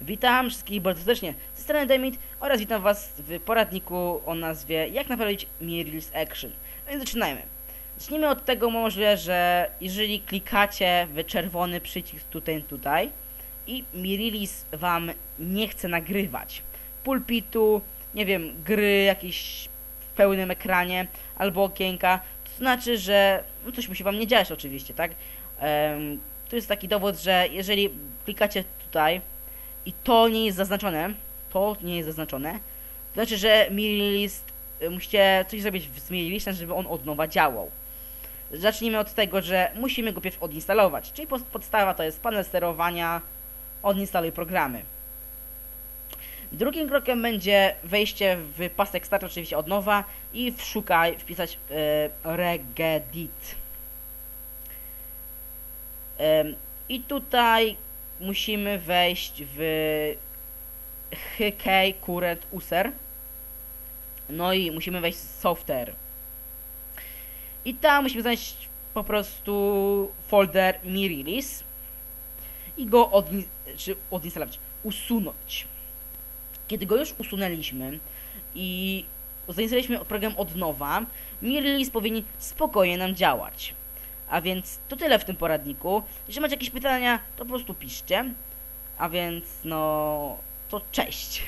Witam wszystkich bardzo serdecznie ze strony Demit oraz witam was w poradniku o nazwie Jak naprawić Mirrorless Action. No i zaczynajmy. Zacznijmy od tego może, że jeżeli klikacie w czerwony przycisk tutaj, tutaj i Mirrorless wam nie chce nagrywać pulpitu, nie wiem, gry jakieś w pełnym ekranie albo okienka, to znaczy, że no coś musi wam nie działać oczywiście, tak? Em, tu jest taki dowód, że jeżeli klikacie tutaj i to nie jest zaznaczone, to nie jest zaznaczone, to znaczy, że Mirrorlist y, musicie coś zrobić z Mirrorlistem, żeby on od nowa działał. Zacznijmy od tego, że musimy go pierw odinstalować, czyli pod- podstawa to jest panel sterowania, odinstaluj programy. Drugim krokiem będzie wejście w pasek start oczywiście od nowa i wszukaj, wpisać e, regedit. I tutaj musimy wejść w HK Current User. No i musimy wejść w software. I tam musimy znaleźć po prostu folder mi release i go czy odinstalować, usunąć. Kiedy go już usunęliśmy i zainstalowaliśmy program od nowa, mi release powinien spokojnie nam działać. A więc to tyle w tym poradniku. Jeśli macie jakieś pytania, to po prostu piszcie. A więc no, to cześć.